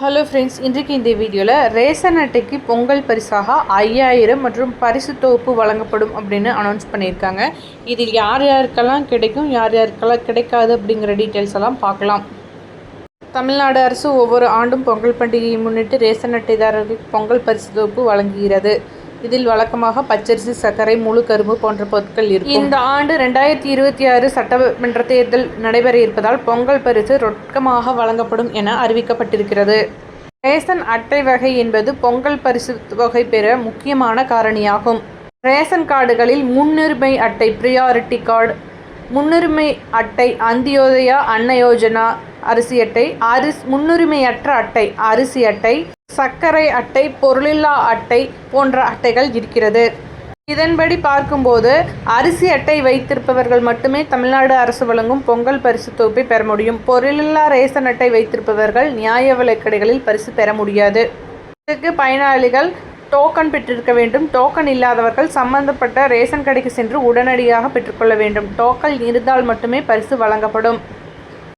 Hello friends இன்றைக்கு இந்த வீடியோவில் ரேஷன் அட்டைக்கு பொங்கல் பரிசாக ஐயாயிரம் மற்றும் பரிசு தொகுப்பு வழங்கப்படும் அப்படின்னு அனௌன்ஸ் பண்ணியிருக்காங்க. இதில் யார் யாருக்கெல்லாம் கிடைக்கும் யார் யாருக்கெல்லாம் கிடைக்காது அப்படிங்கிற டீட்டெயில்ஸ் எல்லாம் பார்க்கலாம். தமிழ்நாடு அரசு ஒவ்வொரு ஆண்டும் பொங்கல் பண்டிகையை முன்னிட்டு ரேஷன் அட்டைதாரர்களுக்கு பொங்கல் பரிசு தொகுப்பு வழங்குகிறது. இதில் வழக்கமாக பச்சரிசி சர்க்கரை முழு கரும்பு போன்ற பொருட்கள் இருக்கும். இந்த ஆண்டு ரெண்டாயிரத்தி இருபத்தி ஆறு சட்டமன்ற தேர்தல் நடைபெற இருப்பதால் பொங்கல் பரிசு ரொக்கமாக வழங்கப்படும் என அறிவிக்கப்பட்டிருக்கிறது. ரேசன் அட்டை வகை என்பது பொங்கல் பரிசு தொகை பெற முக்கியமான காரணியாகும். ரேஷன் கார்டுகளில் முன்னுரிமை அட்டை ப்ரியாரிட்டி கார்டு முன்னுரிமை அட்டை அந்தியோதயா அன்ன யோஜனா அரிசி அட்டை அரிசி முன்னுரிமையற்ற அட்டை அரிசி அட்டை சர்க்கரை அட்டை பொருளில்லா அட்டை போன்ற அட்டைகள் இருக்கிறது. இதன்படி பார்க்கும்போது அரிசி அட்டை வைத்திருப்பவர்கள் மட்டுமே தமிழ்நாடு அரசு வழங்கும் பொங்கல் பரிசு தொகுப்பை பெற முடியும். பொருளில்லா ரேஷன் அட்டை வைத்திருப்பவர்கள் நியாய விலைக்கடைகளில் பரிசு பெற முடியாது. இதற்கு பயனாளிகள் டோக்கன் பெற்றிருக்க வேண்டும். டோக்கன் இல்லாதவர்கள் சம்பந்தப்பட்ட ரேஷன் கடைக்கு சென்று உடனடியாக பெற்றுக்கொள்ள வேண்டும். டோக்கன் இருந்தால் மட்டுமே பரிசு வழங்கப்படும்.